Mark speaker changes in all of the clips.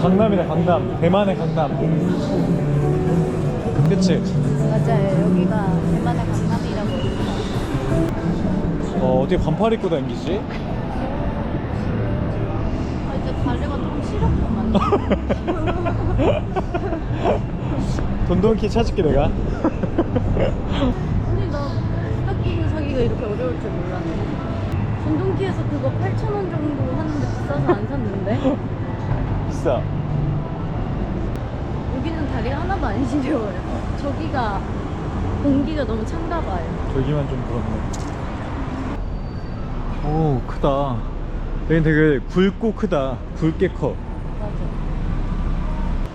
Speaker 1: 강남이다 강남 대만의 강남 그치?
Speaker 2: 맞아요. 여기가 대만의 강남이라고.
Speaker 1: 어 어떻게 반팔 입고 다니지?
Speaker 2: 아, 이제 다리가 좀 시렵구만.
Speaker 1: 돈돈키 찾을게 내가
Speaker 2: 아니, 나 스타킹 사기가 이렇게 어려울 줄 몰랐네. 전동키에서 그거 8,000원 정도 하는데 비싸서 안 샀는데?
Speaker 1: 비싸
Speaker 2: 여기는 다리가 하나도 안 시려워요. 저기가 공기가 너무 찬가 봐요.
Speaker 1: 저기만 좀 그렇네 오 크다 여긴 되게 굵고 크다 굵게 커
Speaker 2: 맞아.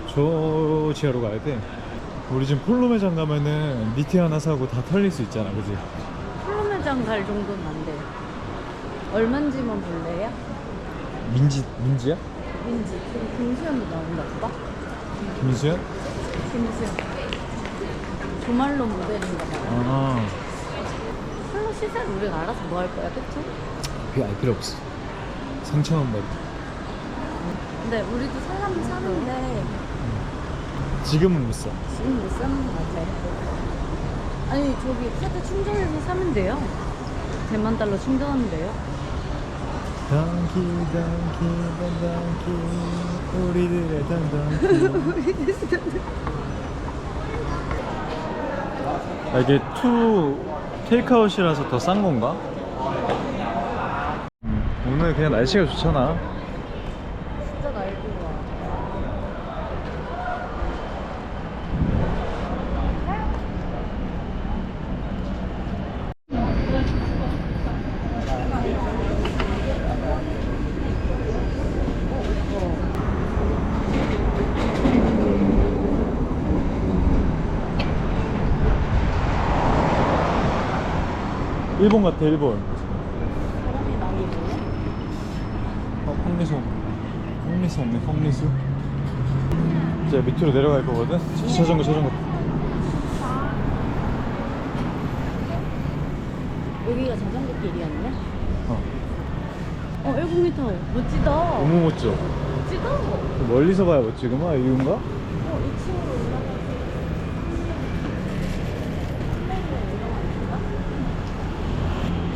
Speaker 1: 저 지하로 가야 돼. 우리 지금 폴로 매장 가면은 니트 하나 사고 다 털릴 수 있잖아, 그지?
Speaker 2: 폴로 매장 갈 정도는 안 돼요. 얼만지만 볼래요?
Speaker 1: 민지 민지야?
Speaker 2: 왠지. 김수현도 나온다 봐.
Speaker 1: 김수현?
Speaker 2: 김수현. 조말로 모델인가 봐.
Speaker 1: 아,
Speaker 2: 폴로 시세 우리가 알아서 뭐 할 거야, 그쵸?
Speaker 1: 그게 알 필요 없어. 3천 원 받.
Speaker 2: 근데 우리도 사람 사는데
Speaker 1: 지금은 못 사.
Speaker 2: 지금 못 사는 거 같아요. 아니 저기 카드 충전해서 사면 돼요. 대만 달러 충전하면 돼요.
Speaker 1: 당기 당기 단당기 우리들의 단당기. 아, 이게 투 테이크아웃이라서 더 싼 건가? 음, 오늘 그냥 날씨가 좋잖아.
Speaker 2: 진짜 날 좋아.
Speaker 1: 일본 같아 일본
Speaker 2: 사람이 많이 보네.
Speaker 1: 어 펑리수 펑리수 없네 펑리수 이제 밑으로 내려갈 거거든 자전거 자전거
Speaker 2: 여기가 자전거 길이었네.
Speaker 1: 어
Speaker 2: 어, 109m. 멋지다.
Speaker 1: 너무 멋져
Speaker 2: 멋지다. 어,
Speaker 1: 멀리서 봐야 멋지구만 이건가?
Speaker 2: 2층으로 올라가서.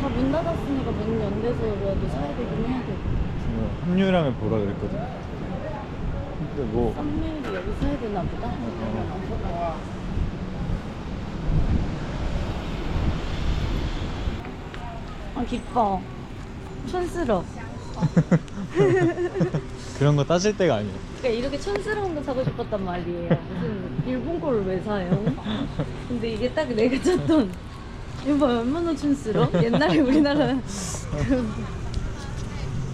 Speaker 2: 다 문 닫았으니까 문 연대서라도 사야 되긴 해야 돼.
Speaker 1: 어, 합류량을 보라 그랬거든 근데 뭐
Speaker 2: 썸네일이 여기 사야 되나 보다.
Speaker 1: 어.
Speaker 2: 아, 기뻐. 촌스러.
Speaker 1: 그런 거 따질 때가 아니야
Speaker 2: 그러니까 이렇게 촌스러운 거 사고 싶었단 말이에요. 무슨 일본 거를 왜 사요? 근데 이게 딱 내가 찾던 이거 봐, 얼마나 촌스러? 옛날에 우리나라 그런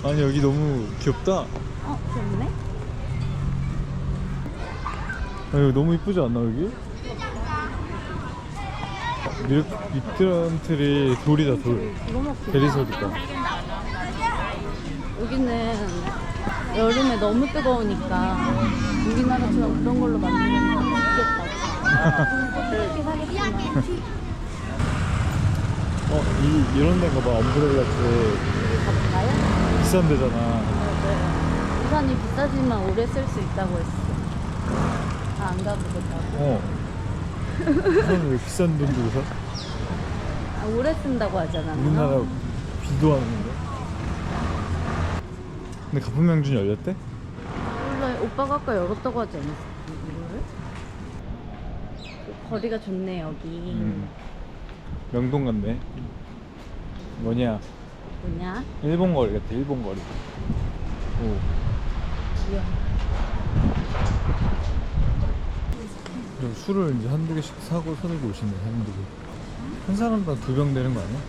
Speaker 1: 아니 여기 너무 귀엽다
Speaker 2: 어 좋네.
Speaker 1: 아 여기 너무 이쁘지 않나 여기? 미르, 미트런틀이 돌이다 돌
Speaker 2: 이거 먹고
Speaker 1: 대리석이다
Speaker 2: 여기는 여름에 너무 뜨거우니까 우리나라처럼 그런 걸로 만들면 사겠지만
Speaker 1: 어 이, 이런 데가 봐 엄브렐라 트레
Speaker 2: 가볼까요?
Speaker 1: 비싼 데잖아
Speaker 2: 네. 우산이 비싸지만 오래 쓸 수 있다고 했어. 아, 안 가보겠다고.
Speaker 1: 어 이건 왜 비싼 돈 주고 사?
Speaker 2: 아, 오래 쓴다고 하잖아.
Speaker 1: 우리나라 비도 안 오는데 근데 가품명준 열렸대?
Speaker 2: 몰라, 오빠가 아까 열었다고 하지 않았어? 이거를? 거리가 좋네, 여기.
Speaker 1: 음. 명동 같네 뭐냐
Speaker 2: 뭐냐?
Speaker 1: 일본 거리 같아 일본 거리 오
Speaker 2: 귀여워.
Speaker 1: 그리고 술을 이제 한두 개씩 사고 사들고 오시네 한두 개 한 사람당 두 병 되는 거 아니야?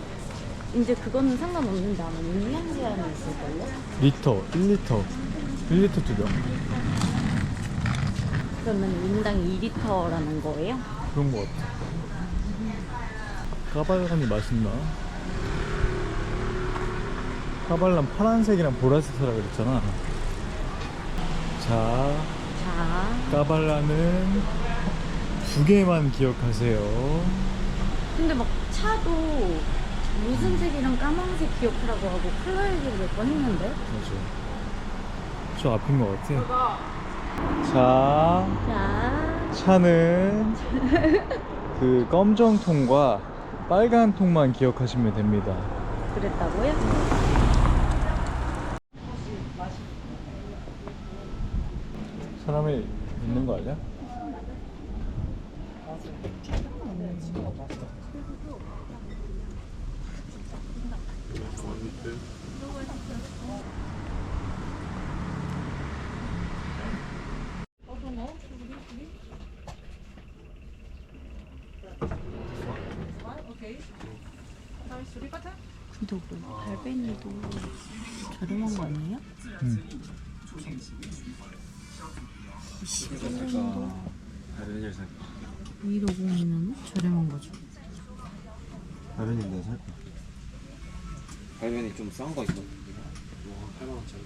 Speaker 2: 이제 그거는 상관없는데 아마 용량 제한이 있을걸요?
Speaker 1: 리터 1리터 1리터 두 병
Speaker 2: 그러면 인당 2리터라는 거예요?
Speaker 1: 그런 거 같아 까발간이 맛있나? 까발란 파란색이랑 보라색 사라 그랬잖아. 자
Speaker 2: 자,
Speaker 1: 까발라는 두 개만 기억하세요.
Speaker 2: 근데 막 차도 무슨 색이랑 까만색 기억하라고 하고 컬러 얘기를 몇 번 했는데?
Speaker 1: 맞아. 저 앞인 거 같아. 자,
Speaker 2: 자,
Speaker 1: 차는 그 검정 통과 빨간 통만 기억하시면 됩니다.
Speaker 2: 그랬다고요?
Speaker 1: 사람이 있는 거 아니야?
Speaker 2: 근데 왜 발베니도 저렴한 거 아니에요?
Speaker 1: 응.
Speaker 3: 다른일 살.
Speaker 2: 2150이면 저렴한 거죠.
Speaker 3: 다른 일 내가 살 거야. 발면이 좀 싼 거 있거든. 한 8만 원짜리.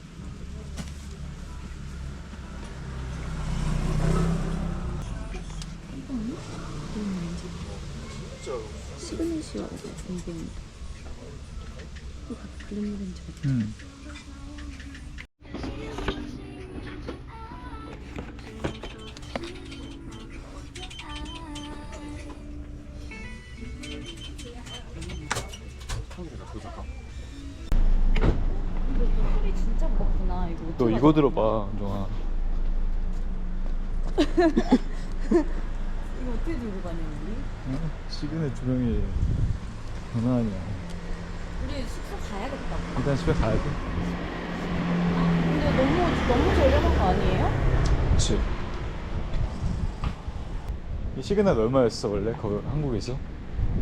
Speaker 2: 시그니시가 이게 블랙 렌즈가
Speaker 1: 응.
Speaker 2: 소리 진짜 무겁구나 이거
Speaker 1: 너
Speaker 2: 어떡하지?
Speaker 1: 이거 들어봐, 은정아.
Speaker 2: 이거 어떻게 들고 가냐 우리?
Speaker 1: 응? 시그널 조명이 장난 아니야.
Speaker 2: 우리 숙소 가야겠다
Speaker 1: 일단 집에 가야 돼.
Speaker 2: 근데 너무 너무 저렴한 거 아니에요?
Speaker 1: 그치. 이 시그널 얼마였어, 원래? 거기 한국에서?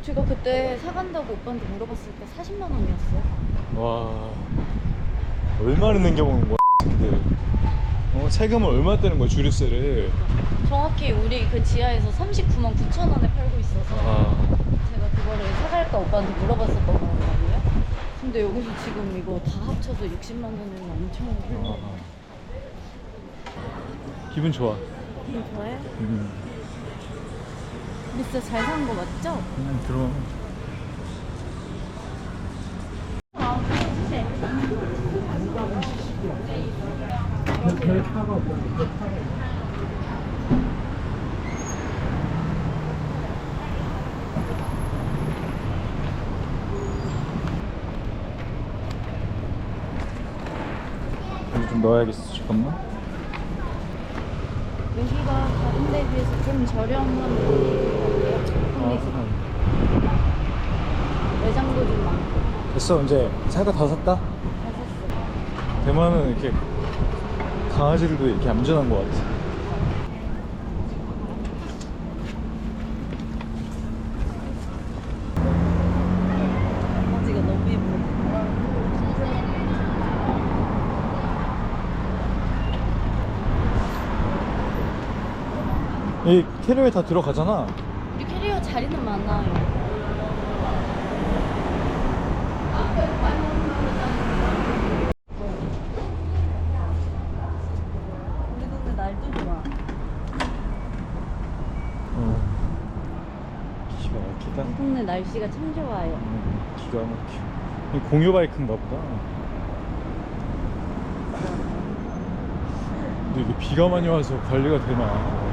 Speaker 2: 제가 그때 사간다고 오빠한테 물어봤을 때 40만 원이었어요
Speaker 1: 와. 얼마를 남겨먹는 거야, 근데. 어, 세금을 얼마 떼는 거야, 주류세를.
Speaker 2: 정확히 우리 그 지하에서 39만 9천 원에 팔고 있어서
Speaker 1: 아.
Speaker 2: 제가 그거를 사갈까 오빠한테 물어봤었던 거거든요 근데 여기서 지금 이거 다 합쳐서 60만 원이면 엄청 훌륭해
Speaker 1: 아. 기분 좋아.
Speaker 2: 기분 좋아요?
Speaker 1: 음.
Speaker 2: 우리 진짜 잘 산 거 맞죠?
Speaker 1: 음, 그럼. 여기 좀 넣어야겠어, 잠깐만.
Speaker 2: 여기가 다른 데 비해서 좀 저렴한
Speaker 1: 아,
Speaker 2: 편이에요 매장도 좀 많고
Speaker 1: 됐어, 이제 살거다 샀다?
Speaker 2: 다 샀어
Speaker 1: 대만은 이렇게 강아지들도 이렇게 얌전한 것 같아.
Speaker 2: 강아지가 너무 예뻐
Speaker 1: 이 캐리어에 다 들어가잖아.
Speaker 2: 우리 캐리어 자리는 많아요 우리 동네 날도 좋아
Speaker 1: 어. 기가 막히다.
Speaker 2: 우리 동네 날씨가 참 좋아요
Speaker 1: 음, 기가 막혀. 이 공유 바이크인가 보다. 근데 이게 비가 많이 와서 관리가 되나?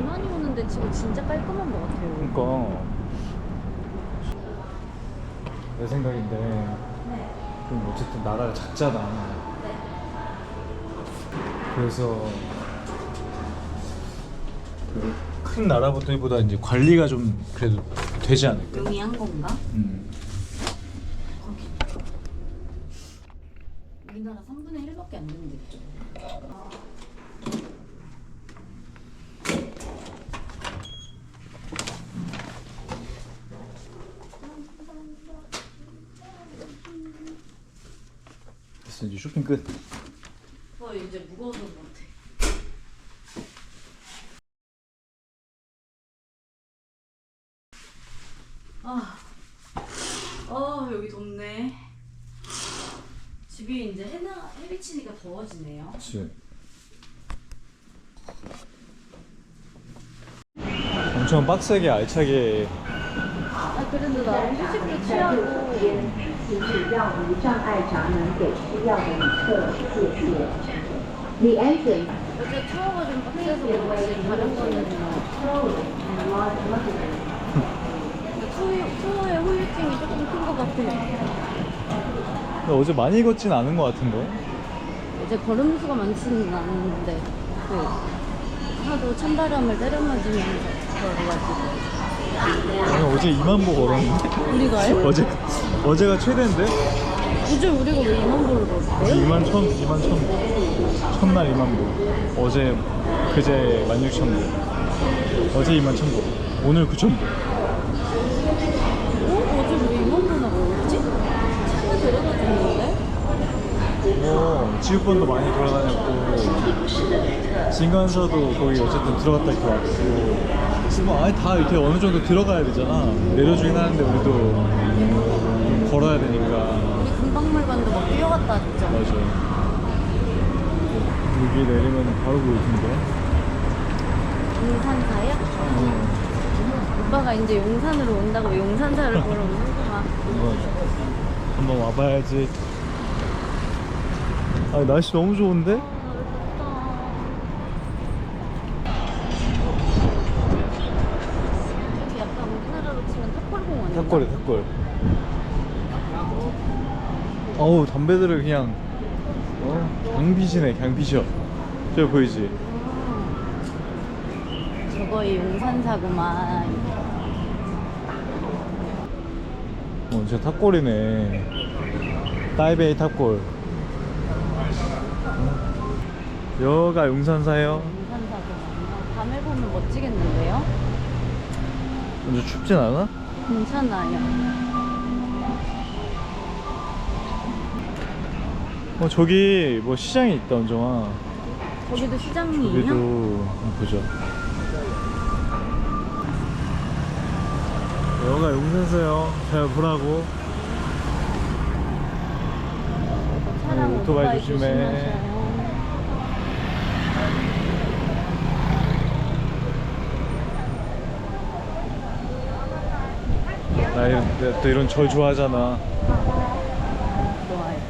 Speaker 2: 비 많이 오는데 지금 진짜 깔끔한 것 같아요
Speaker 1: 그러니까 내 생각인데
Speaker 2: 네.
Speaker 1: 그럼 어쨌든 나라가 작잖아. 그래서 그큰 나라보다 이제 관리가 좀 그래도 되지 않을까?
Speaker 2: 용이한 건가?
Speaker 1: 음.
Speaker 2: 거기 우리나라 3분의 1밖에 안 되는데 그죠?
Speaker 1: 됐어 이제 쇼핑 끝.
Speaker 2: 어 이제 무거워서 못해 아, 아 여기 덥네. 집이 이제 해나, 해 비치니까 더워지네요.
Speaker 1: 그치. 엄청 빡세게 알차게.
Speaker 2: 啊아 그래도 나름 휴식도 취하고
Speaker 4: 请使让无障碍闸门给需要的旅客借借。The entrance
Speaker 2: 어제 투어가 좀 빡세서 그렇지 다른 거는 투, 투어의 후유증이 조금 큰 것 같아요
Speaker 1: 근데 어제 많이 걷진 않은 것 같은데?
Speaker 2: 이제 걸음수가 많지는 않은데 그 하도 찬바람을 때려 맞으면서 걸어가지고
Speaker 1: 아니, 어제 2만 보 걸었는데?
Speaker 2: 우리가요?
Speaker 1: 어제, 어제가 최대인데?
Speaker 2: 어제 우리가 왜 이만 보를 걸었어요?
Speaker 1: 2만 천, 2만 천, 첫날 2만 보. 어제, 그제 16,000 보. 어제 2만 천 보. 오늘 9천 보.
Speaker 2: 어? 어제 왜 이만 보나 걸었지? 차가 데려다 줬는데?
Speaker 1: 뭐, 지우펀도 많이 돌아다녔고, 진간서도 거기 어쨌든 들어갔다 이렇게 왔고, 뭐, 아니, 다 이렇게 어느 정도 들어가야 되잖아. 내려주긴 하는데, 우리도 좀 걸어야 되니까.
Speaker 2: 우리 금박물관도 막 뛰어갔다 왔죠
Speaker 1: 맞아. 여기 내리면 바로 보일 텐데.
Speaker 2: 용산사요?
Speaker 1: 어,
Speaker 2: 오빠가 이제 용산으로 온다고 용산사를 보러 오는구만
Speaker 1: 어, 한번 와봐야지. 아, 날씨 너무 좋은데?
Speaker 2: 여기 약간 우리나라로 치면 탑골공원
Speaker 1: 탑골이 탑골. 어우 담배들을 그냥 어, 강비시네 강비셔. 저기 보이지?
Speaker 2: 저거이 용산사구만
Speaker 1: 어, 진짜 탑골이네. 다이베이 탑골. 어? 여가 용산사요.
Speaker 2: 용산사구만 밤에 보면 멋지겠는데요?
Speaker 1: 먼저 춥진 않아?
Speaker 2: 괜찮아요
Speaker 1: 어 저기 뭐 시장이 있다 은정아.
Speaker 2: 거기도 시장이에요?
Speaker 1: 여기도 한번 보자. 여가 용산사요. 잘 보라고.
Speaker 2: 차량
Speaker 1: 어, 오토바이
Speaker 2: 오토바이
Speaker 1: 조심해.
Speaker 2: 조심하셔요.
Speaker 1: 나 이런, 내가 또 이런 절 좋아하잖아.
Speaker 2: 좋아요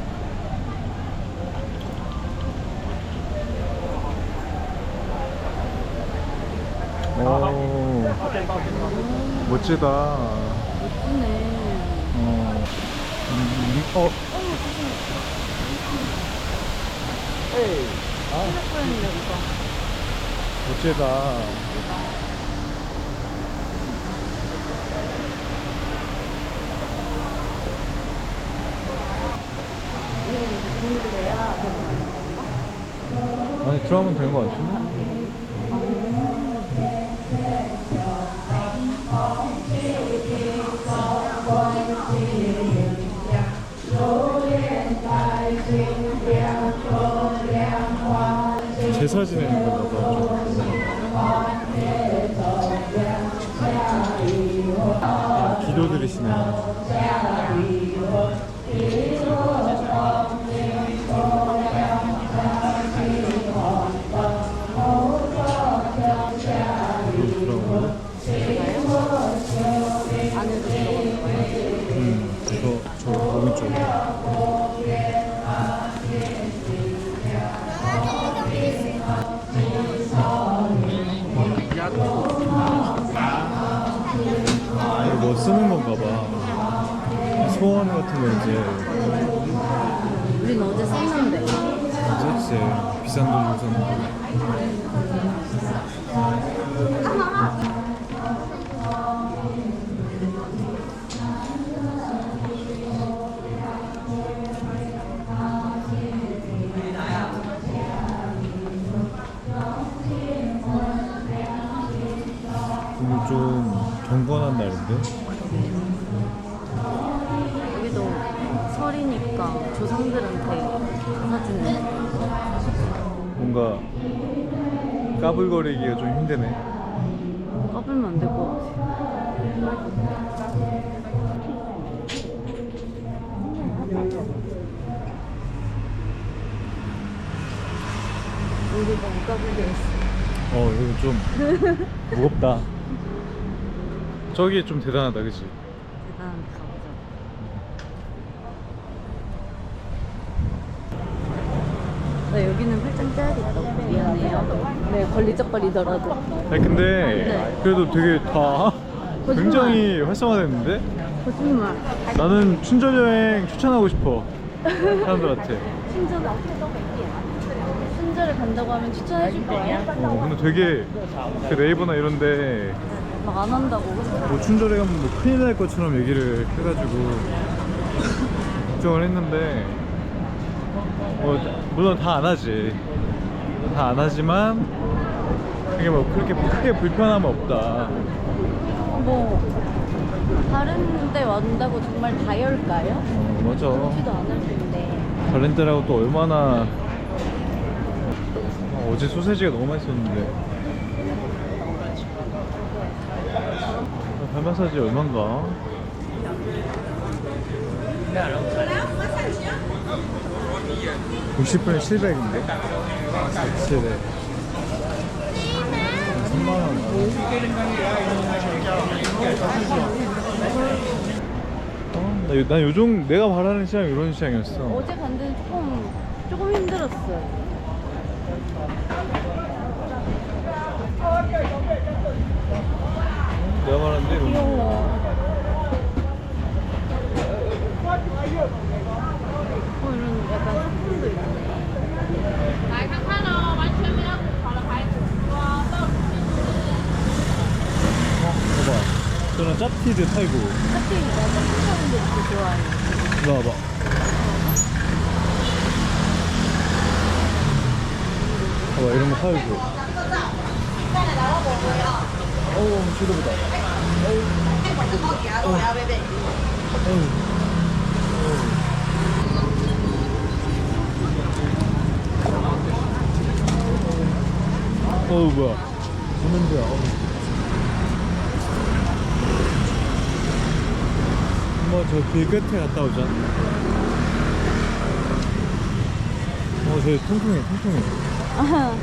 Speaker 1: 오, 멋지다.
Speaker 2: 예쁘네
Speaker 1: 어, 음, 어,
Speaker 2: 생각보였는데 이거
Speaker 1: 멋지다. 아니 들어가면 되는 거 같은데? 제사 지내는 건가 봐. 아, 기도 드리시네. 쓰는 건가 봐. 소원 같은 거 이제.
Speaker 2: 우린 어제 썼는데.
Speaker 1: 그렇지. 비싼 돈 주고 샀는데 날인데?
Speaker 2: 여기도 설이니까 조상들한테 사주는
Speaker 1: 뭔가 까불거리기가 좀 힘드네.
Speaker 2: 까불면 안 될 것 같아요 우리가 못 까불게 했어.
Speaker 1: 어 이거 좀 무겁다 저기 좀 대단하다 그치?
Speaker 2: 대단한 가보자 나나 여기는 팔짱 껴야겠다. 미안해요. 네, 걸리적거리더라도.
Speaker 1: 아니 근데
Speaker 2: 네.
Speaker 1: 그래도 되게 다. 굉장히 활성화됐는데
Speaker 2: 거짓말.
Speaker 1: 나는 춘절 여행 추천하고 싶어 사람들한테
Speaker 2: 순절 순절을 간다고 하면 추천해줄 거예요?
Speaker 1: 어, 근데 되게 그 네이버나 이런데
Speaker 2: 막 안 한다고.
Speaker 1: 뭐 춘절에 가면 뭐 큰일 날 것처럼 얘기를 해가지고 걱정을 했는데 뭐 물론 다 안 하지 다 안 하지만 이게 뭐 그렇게 크게 불편함은 없다
Speaker 2: 뭐 다른 데 왔다고 정말 다 열까요?
Speaker 1: 어, 맞아
Speaker 2: 그렇지도 않을 텐데.
Speaker 1: 다른 때라고 또 얼마나 아, 어제 소세지가 너무 맛있었는데 아, 발 마사지 얼만가? (60분에) (700인데) (700) 3만원 어, 나, 요- 난 요즘 내가 바라는 시장 이런 시장이었어
Speaker 2: 어제 간 데는 조금 조금 힘들었어요.
Speaker 1: 내가 말하는데 이런 거.
Speaker 2: 귀여워. 어, 이런 약간 소품도 있네.
Speaker 1: 어, 봐봐. 저는 짭티드 타이고.
Speaker 2: 사실 나 소품 사는 데 되게 좋아해.
Speaker 1: 이리 와봐. 봐봐, 이런 거 타이고. 어우, 지도보다. 어우. 어우. 어우, 뭐야. 무슨 거야, 어우. 한번 저 길 끝에 갔다 오자. 어, 저 통통해, 통통해.
Speaker 2: 아하.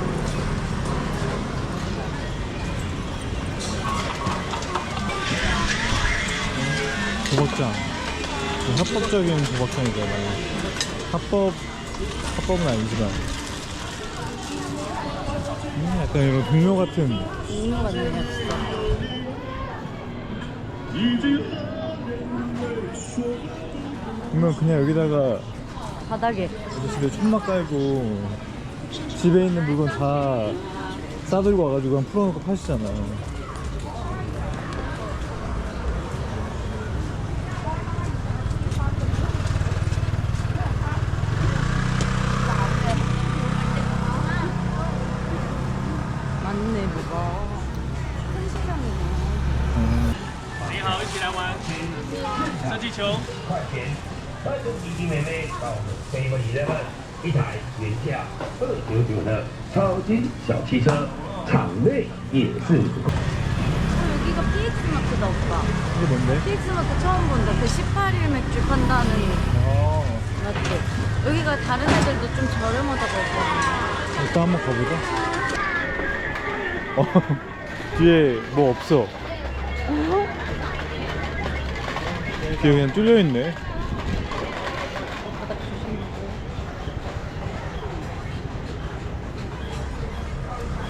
Speaker 1: 도박장. 그 합법적인 도박장이잖아. 합법, 합법은 아니지만. 음, 약간 이런 동료 같은.
Speaker 2: 있는 거 같네요, 진짜.
Speaker 1: 그러면 그냥 여기다가
Speaker 2: 바닥에.
Speaker 1: 집에 천막 깔고 집에 있는 물건 다 싸들고 와가지고 그냥 풀어놓고 파시잖아.
Speaker 2: 맞
Speaker 5: 弟弟妹妹到我们 Seven Eleven 一台原价二九九的超级小汽车，场内也是
Speaker 2: 어, 여기가 PX 마크다, 오빠.
Speaker 1: 이게 뭔데?
Speaker 2: PX 마크 처음 본다. 그 18일 맥주 판다는
Speaker 1: 아,
Speaker 2: 맞지? 여기가 다른 애들도 좀 저렴하다고 했거든.
Speaker 1: 일단 한번 가보자. 어, 뒤에 뭐 없어. 뒤에 그냥 뚫려있네.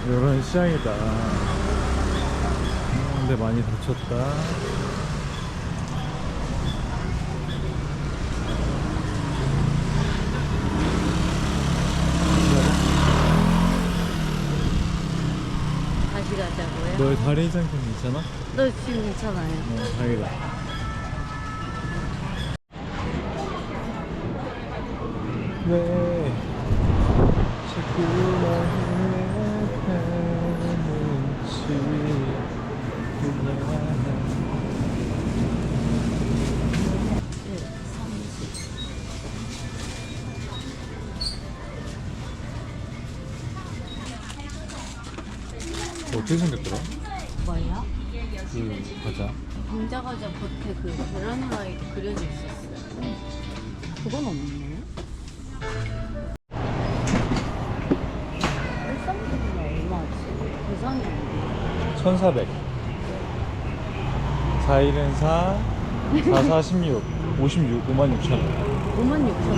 Speaker 1: 이런 시장이다. 음, 근데 많이 다쳤다.
Speaker 2: 다시 가자고요?
Speaker 1: 너 다리 이상 좀 괜찮아?
Speaker 2: 너 지금 괜찮아요.
Speaker 1: 어, 다행이다. 왜 자꾸만 헤매는지 그냥 어떻게 생겼더라?
Speaker 2: 뭐야?
Speaker 1: 그 과자
Speaker 2: 감자 과자 겉에 그 계란 후라이 그려져 있었어요. 그건 없네. 일산부는 얼마지? 계산이 안 돼.
Speaker 1: 1400 4일은 4 4 4 16 56 5만 6천 원
Speaker 2: 5만 6천 원?